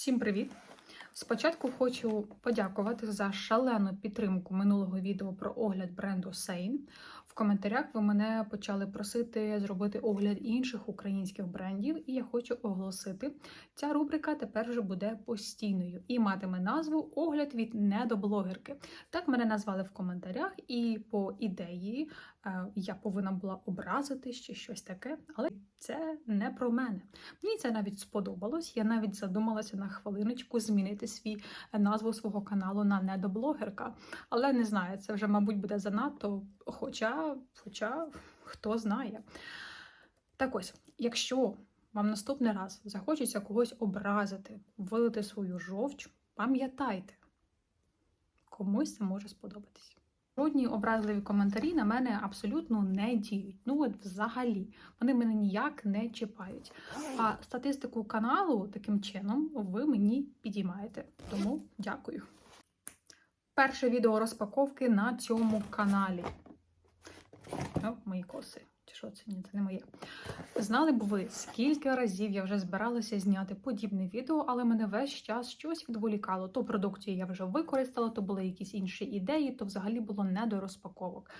Всім привіт! Спочатку хочу подякувати за шалену підтримку минулого відео про огляд бренду Sein. В коментарях ви мене почали просити зробити огляд інших українських брендів, і я хочу оголосити, ця рубрика тепер вже буде постійною і матиме назву Огляд від недоблогерки. Так мене назвали в коментарях, і по ідеї я повинна була образити чи щось таке, але це не про мене. Мені це навіть сподобалось. Я навіть задумалася на хвилиночку змінити свій е, назву свого каналу на недоблогерка. Але не знаю, це вже, мабуть, буде занадто. Хоча, хоча хто знає. Так ось, якщо вам наступний раз захочеться когось образити, вилити свою жовч, пам'ятайте, комусь це може сподобатись. Жодні образливі коментарі на мене абсолютно не діють. Ну от взагалі, вони мене ніяк не чіпають. А статистику каналу таким чином ви мені підіймаєте. Тому дякую. Перше відео розпаковки на цьому каналі. О, мої коси. Чи що це? Ні, це не моє. Знали б ви, скільки разів я вже збиралася зняти подібне відео, але мене весь час щось відволікало. То продукцію я вже використала, то були якісь інші ідеї, то взагалі було не до розпаковок.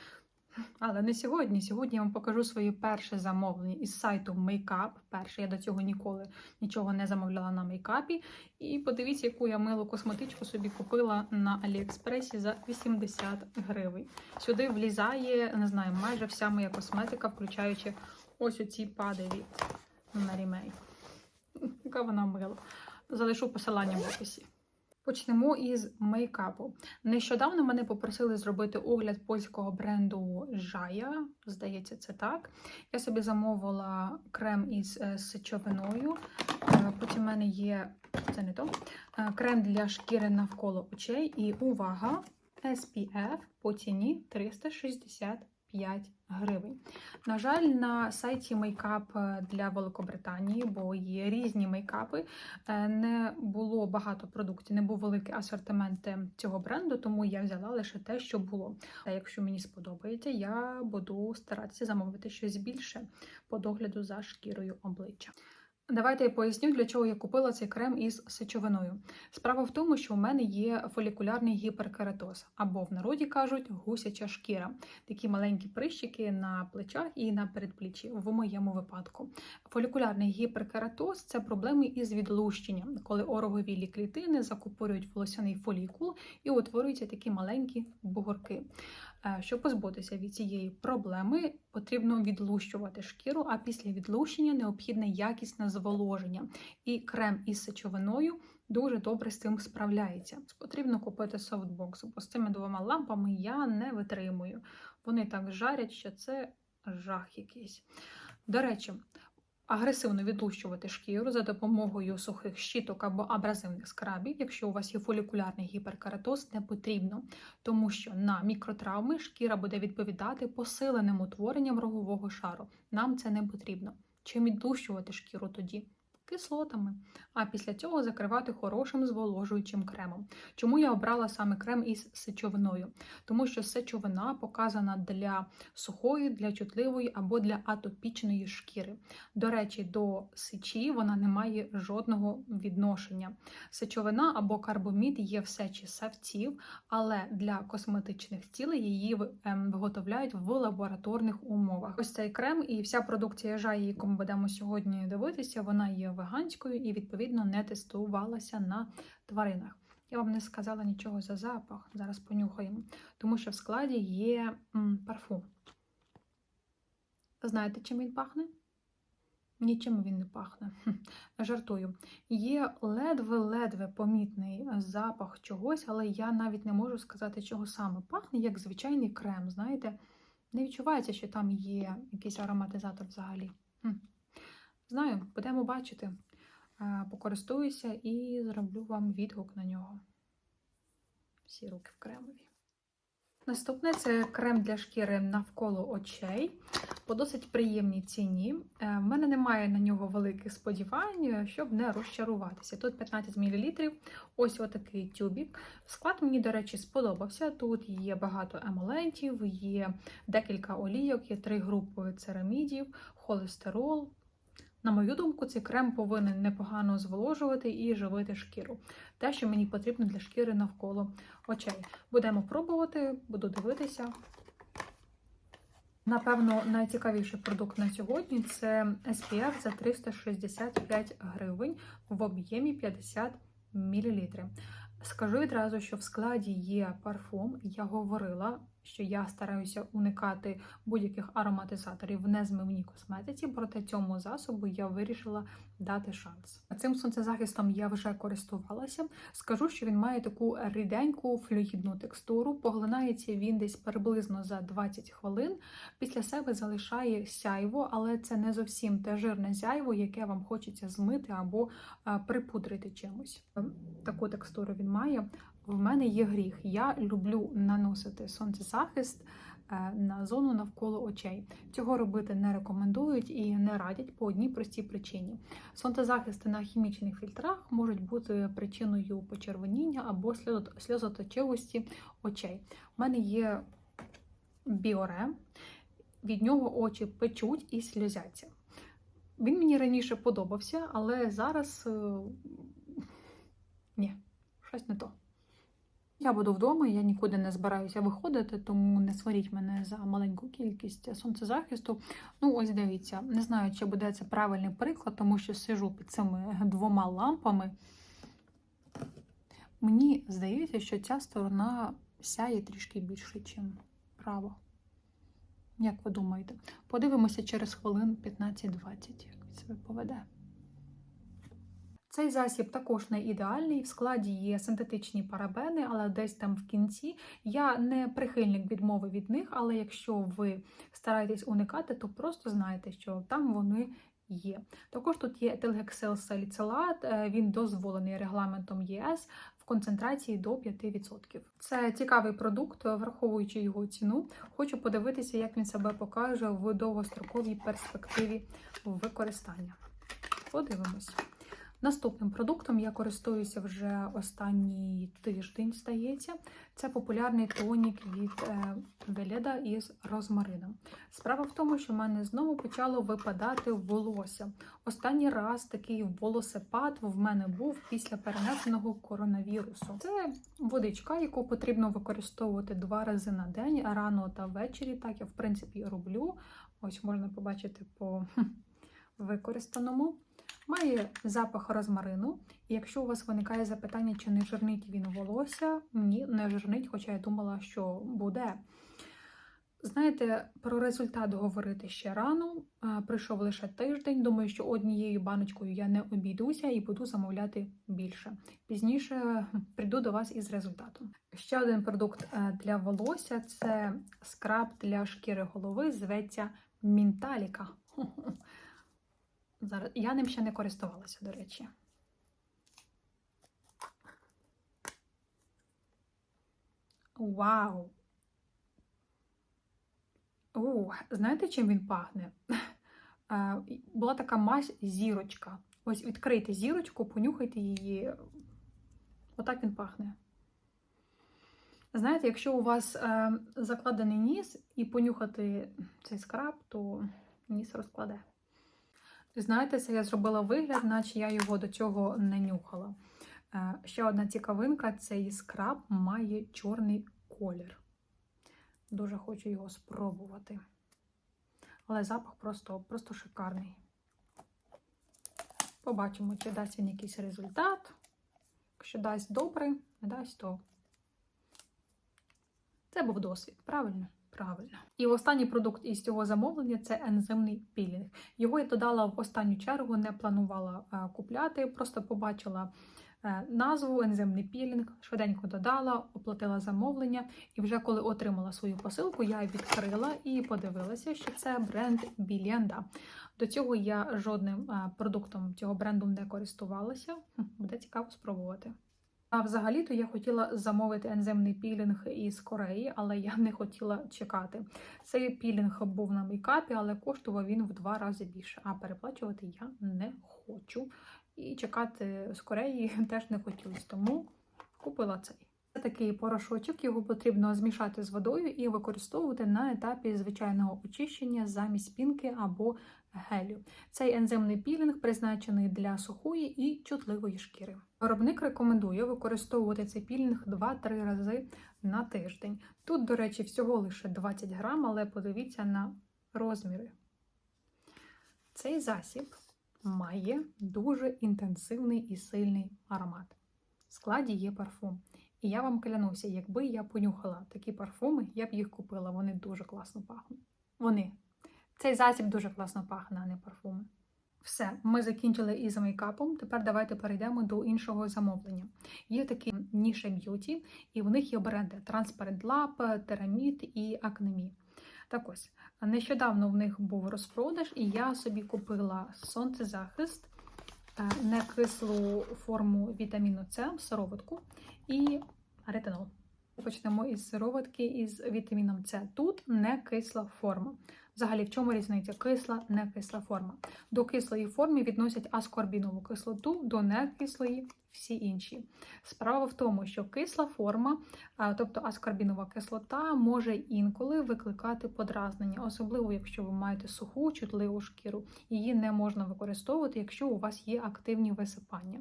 Але не сьогодні. Сьогодні я вам покажу своє перше замовлення із сайту Makeup. Перше, я до цього ніколи нічого не замовляла на мейкапі. І подивіться, яку я милу косметичку собі купила на Аліекспресі за 80 гривень. Сюди влізає, не знаю, майже вся моя косметика, включаючи ось оці пади від Mary Яка вона мила. Залишу посилання в описі. Почнемо із мейкапу. Нещодавно мене попросили зробити огляд польського бренду Жая. Здається, це так. Я собі замовила крем із е, сечовиною. Е, Потім в мене є це не то, е, крем для шкіри навколо очей. І увага! SPF по ціні 365 гривень. На жаль, на сайті мейкап для Великобританії, бо є різні мейкапи, е, не було багато продуктів, не був великий асортимент е, цього бренду, тому я взяла лише те, що було. А якщо мені сподобається, я буду старатися замовити щось більше по догляду за шкірою обличчя. Давайте я поясню, для чого я купила цей крем із сечовиною. Справа в тому, що у мене є фолікулярний гіперкератоз, або в народі кажуть гусяча шкіра, такі маленькі прищики на плечах і на передпліччі, в моєму випадку. Фолікулярний гіперкератоз це проблеми із відлущенням, коли ороговілі клітини закупорюють волосяний фолікул і утворюються такі маленькі бугорки. Е, Щоб позбутися від цієї проблеми, потрібно відлущувати шкіру, а після відлущення необхідне якісне зволоження. І крем із сечовиною дуже добре з цим справляється. Потрібно купити софтбокс, бо з цими двома лампами я не витримую. Вони так жарять, що це жах якийсь. До речі, агресивно відлущувати шкіру за допомогою сухих щіток або абразивних скрабів, якщо у вас є фолікулярний гіперкератоз, не потрібно, тому що на мікротравми шкіра буде відповідати посиленим утворенням рогового шару. Нам це не потрібно. Чим відлущувати шкіру тоді? Кислотами, а після цього закривати хорошим зволожуючим кремом. Чому я обрала саме крем із сечовиною? Тому що сечовина показана для сухої, для чутливої або для атопічної шкіри. До речі, до сечі вона не має жодного відношення. Сечовина або карбомід є в сечі савців, але для косметичних цілей її ем, виготовляють в лабораторних умовах. Ось цей крем і вся продукція жаї, яку ми будемо сьогодні дивитися, вона є веганською і, відповідно, не тестувалася на тваринах. Я вам не сказала нічого за запах, зараз понюхаємо, тому що в складі є парфум. Знаєте, чим він пахне? Нічим він не пахне. Жартую. Є ледве-ледве помітний запах чогось, але я навіть не можу сказати, чого саме. Пахне як звичайний крем. Знаєте, не відчувається, що там є якийсь ароматизатор взагалі. Знаю, будемо бачити. Е, Покористуюся і зроблю вам відгук на нього. Всі руки в кремові. Наступне це крем для шкіри навколо очей по досить приємній ціні. Е, В мене немає на нього великих сподівань, щоб не розчаруватися. Тут 15 мл, ось отакий тюбік. Склад мені, до речі, сподобався. Тут є багато емолентів, є декілька олійок, є три групи церамідів, холестерол. На мою думку, цей крем повинен непогано зволожувати і живити шкіру. Те, що мені потрібно для шкіри навколо очей. Будемо пробувати, буду дивитися. Напевно, найцікавіший продукт на сьогодні це SPF за 365 гривень в об'ємі 50 мл. Скажу відразу, що в складі є парфум. Я говорила, що я стараюся уникати будь-яких ароматизаторів в незмивній косметиці, проте цьому засобу я вирішила дати шанс. Цим сонцезахистом я вже користувалася. Скажу, що він має таку ріденьку флюїдну текстуру. Поглинається він десь приблизно за 20 хвилин. Після себе залишає сяйво, але це не зовсім те жирне сяйво, яке вам хочеться змити або припудрити чимось. Таку текстуру він має. В мене є гріх. Я люблю наносити сонцезахист е, на зону навколо очей. Цього робити не рекомендують і не радять по одній простій причині. Сонцезахисти на хімічних фільтрах можуть бути причиною почервоніння або сльозоточивості очей. У мене є біоре, від нього очі печуть і сльозяться. Він мені раніше подобався, але зараз е, ні, щось не то. Я буду вдома, я нікуди не збираюся виходити, тому не сваріть мене за маленьку кількість сонцезахисту. Ну, ось дивіться, не знаю, чи буде це правильний приклад, тому що сижу під цими двома лампами. Мені здається, що ця сторона сяє трішки більше, ніж права. Як ви думаєте? Подивимося через хвилин 15-20, як себе поведе. Цей засіб також не ідеальний. В складі є синтетичні парабени, але десь там в кінці. Я не прихильник відмови від них, але якщо ви стараєтесь уникати, то просто знайте, що там вони є. Також тут є етилгексил саліцилат, е, він дозволений регламентом ЄС в концентрації до 5%. Це цікавий продукт, враховуючи його ціну. Хочу подивитися, як він себе покаже в довгостроковій перспективі використання. Подивимось. Наступним продуктом я користуюся вже останній тиждень, здається. Це популярний тонік від е, Веледа із розмарином. Справа в тому, що в мене знову почало випадати волосся. Останній раз такий волосепад в мене був після перенесеного коронавірусу. Це водичка, яку потрібно використовувати два рази на день, рано та ввечері. Так я, в принципі, роблю. Ось можна побачити по використаному. Має запах розмарину, і якщо у вас виникає запитання, чи не жирнить він волосся, ні, не жирнить, хоча я думала, що буде. Знаєте, про результат говорити ще рано. Прийшов лише тиждень. Думаю, що однією баночкою я не обійдуся і буду замовляти більше. Пізніше прийду до вас із результатом. Ще один продукт е, для волосся це скраб для шкіри голови, зветься Мінталіка. Зараз я ним ще не користувалася, до речі. Вау! У, знаєте, чим він пахне? Е, Була така мазь зірочка. Ось відкрийте зірочку, понюхайте її. Отак він пахне. Знаєте, якщо у вас е, закладений ніс і понюхати цей скраб, то ніс розкладе. Знаєте, це я зробила вигляд, наче я його до цього не нюхала. Е, Ще одна цікавинка: цей скраб має чорний колір. Дуже хочу його спробувати. Але запах просто, просто шикарний. Побачимо, чи дасть він якийсь результат. Якщо дасть добре, не дасть, то це був досвід, правильно? Правильно. І останній продукт із цього замовлення це ензимний пілінг. Його я додала в останню чергу, не планувала е, купляти, просто побачила е, назву ензимний пілінг, швиденько додала, оплатила замовлення. І вже коли отримала свою посилку, я відкрила і подивилася, що це бренд Білєнда. До цього я жодним е, продуктом цього бренду не користувалася. Буде цікаво спробувати. А взагалі-то я хотіла замовити ензимний пілінг із Кореї, але я не хотіла чекати. Цей пілінг був на мейкапі, але коштував він в два рази більше. А переплачувати я не хочу. І чекати з Кореї теж не хотілося, тому купила цей. Це такий порошочок, його потрібно змішати з водою і використовувати на етапі звичайного очищення замість пінки або гелю. Цей ензимний пілінг призначений для сухої і чутливої шкіри. Виробник рекомендує використовувати цей пілінг 2-3 рази на тиждень. Тут, до речі, всього лише 20 грам, але подивіться на розміри. Цей засіб має дуже інтенсивний і сильний аромат. В складі є парфум. І я вам клянуся, якби я понюхала такі парфуми, я б їх купила. Вони дуже класно пахнуть. Вони. Цей засіб дуже класно пахне, а не парфуми. Все, ми закінчили із мейкапом. Тепер давайте перейдемо до іншого замовлення. Є такі ніше б'юті, і в них є бренди Transparent Lab, Teramid і Acnemi. Так ось, нещодавно в них був розпродаж, і я собі купила сонцезахист, е, некислу форму вітаміну С, сироватку і ретинол. Почнемо із сироватки із вітаміном С. Тут не кисла форма. Взагалі, в чому різниця? Кисла, не кисла форма. До кислої форми відносять аскорбінову кислоту, до некислої всі інші. Справа в тому, що кисла форма, тобто аскорбінова кислота, може інколи викликати подразнення, особливо якщо ви маєте суху, чутливу шкіру. Її не можна використовувати, якщо у вас є активні висипання.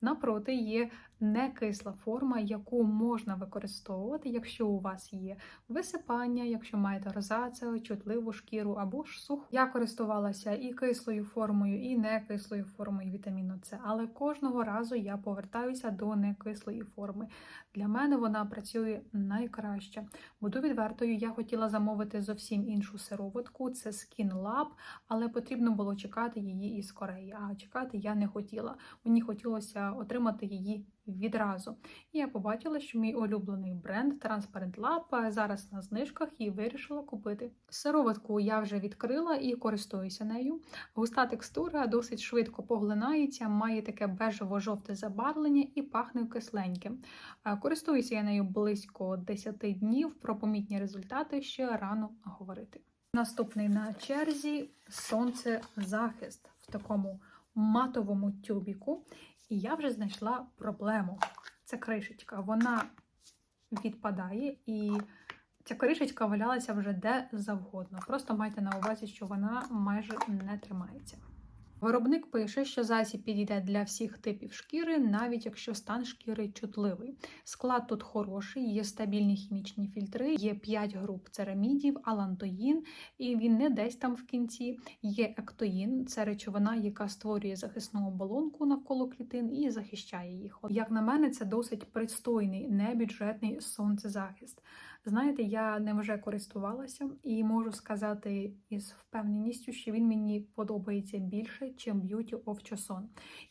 Напроти є некисла форма, яку можна використовувати, якщо у вас є висипання, якщо маєте розацію, чутливу шкіру або ж суху. Я користувалася і кислою формою, і некислою формою вітаміну С, але кожного разу я повертаюся до некислої форми. Для мене вона працює найкраще. Буду відвертою, я хотіла замовити зовсім іншу сироватку, це Skin Lab, але потрібно було чекати її із Кореї. А чекати я не хотіла. Мені хотілося отримати її відразу. І я побачила, що мій улюблений бренд Transparent Lab зараз на знижках і вирішила купити. Сироватку я вже відкрила і користуюся нею. Густа текстура досить швидко поглинається, має таке бежево-жовте забарвлення і пахне кисленьким. Користуюся я нею близько 10 днів. Про помітні результати ще рано говорити. Наступний на черзі сонцезахист в такому матовому тюбіку. І я вже знайшла проблему. Це кришечка. Вона відпадає, і ця кришечка валялася вже де завгодно. Просто майте на увазі, що вона майже не тримається. Виробник пише, що засіб підійде для всіх типів шкіри, навіть якщо стан шкіри чутливий. Склад тут хороший, є стабільні хімічні фільтри, є 5 груп церамідів, алантоїн, і він не десь там в кінці. Є ектоїн, це речовина, яка створює захисну оболонку навколо клітин і захищає їх. Як на мене, це досить пристойний, небюджетний сонцезахист. Знаєте, я ним вже користувалася і можу сказати із впевненістю, що він мені подобається більше, чим Beauty of Choson.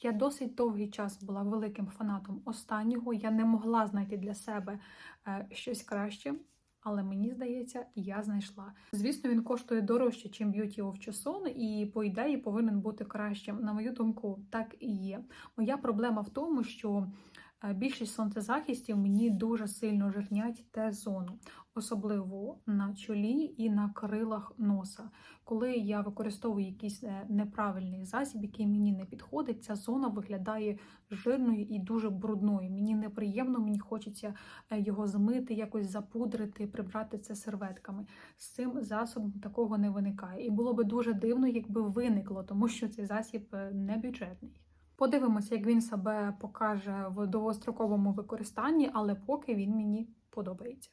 Я досить довгий час була великим фанатом останнього. Я не могла знайти для себе е, щось краще. Але мені здається, я знайшла. Звісно, він коштує дорожче, ніж Beauty of Choson, і по ідеї повинен бути кращим. На мою думку, так і є. Моя проблема в тому, що більшість сонцезахистів мені дуже сильно жирнять Т-зону, особливо на чолі і на крилах носа. Коли я використовую якийсь е, неправильний засіб, який мені не підходить, ця зона виглядає жирною і дуже брудною. Мені неприємно, мені хочеться е, його змити, якось запудрити, прибрати це серветками. З цим засобом такого не виникає. І було би дуже дивно, якби виникло, тому що цей засіб не бюджетний. Подивимося, як він себе покаже в довгостроковому використанні, але поки він мені подобається.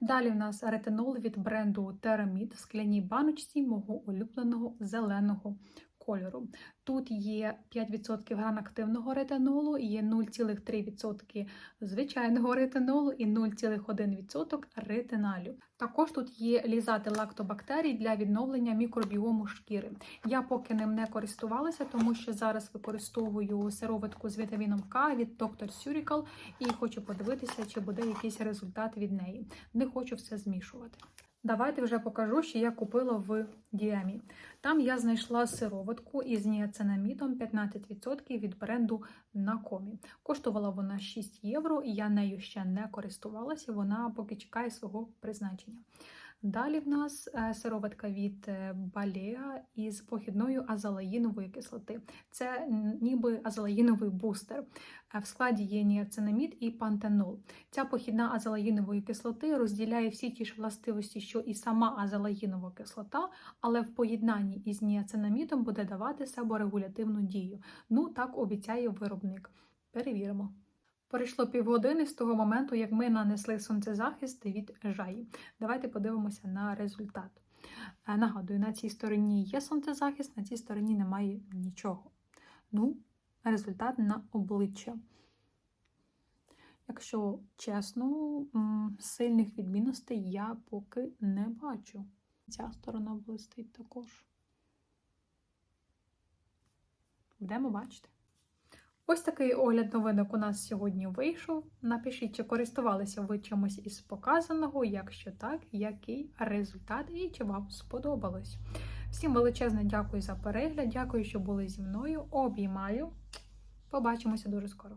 Далі в нас ретинол від бренду Терамід в скляній баночці мого улюбленого зеленого кольору. Тут є 5% гранактивного ретинолу, є 0,3% звичайного ретинолу і 0,1% ретиналю. Також тут є лізати лактобактерій для відновлення мікробіому шкіри. Я поки ним не користувалася, тому що зараз використовую сироватку з вітаміном К від Dr. Surical і хочу подивитися, чи буде якийсь результат від неї. Не хочу все змішувати. Давайте вже покажу, що я купила в Діемі. Там я знайшла сироватку із ніацинамідом 15% від бренду Накомі. Коштувала вона 6 євро, і я нею ще не користувалася, вона поки чекає свого призначення. Далі в нас е, сироватка від е, Балеа із похідною азалаїнової кислоти. Це ніби азалаїновий бустер. Е, В складі є ніацинамід і пантенол. Ця похідна азалаїнової кислоти розділяє всі ті ж властивості, що і сама азалаїнова кислота, але в поєднанні із ніацинамідом буде давати себорегулятивну дію. Ну, так обіцяє виробник. Перевіримо. Пройшло півгодини з того моменту, як ми нанесли сонцезахист від жаї. Давайте подивимося на результат. Е, Нагадую, на цій стороні є сонцезахист, на цій стороні немає нічого. Ну, результат на обличчя. Якщо чесно, сильних відмінностей я поки не бачу. Ця сторона блистить також. Будемо бачити. Ось такий огляд новинок у нас сьогодні вийшов. Напишіть, чи користувалися ви чимось із показаного, якщо так, який результат і чи вам сподобалось. Всім величезне дякую за перегляд, дякую, що були зі мною. Обіймаю. Побачимося дуже скоро.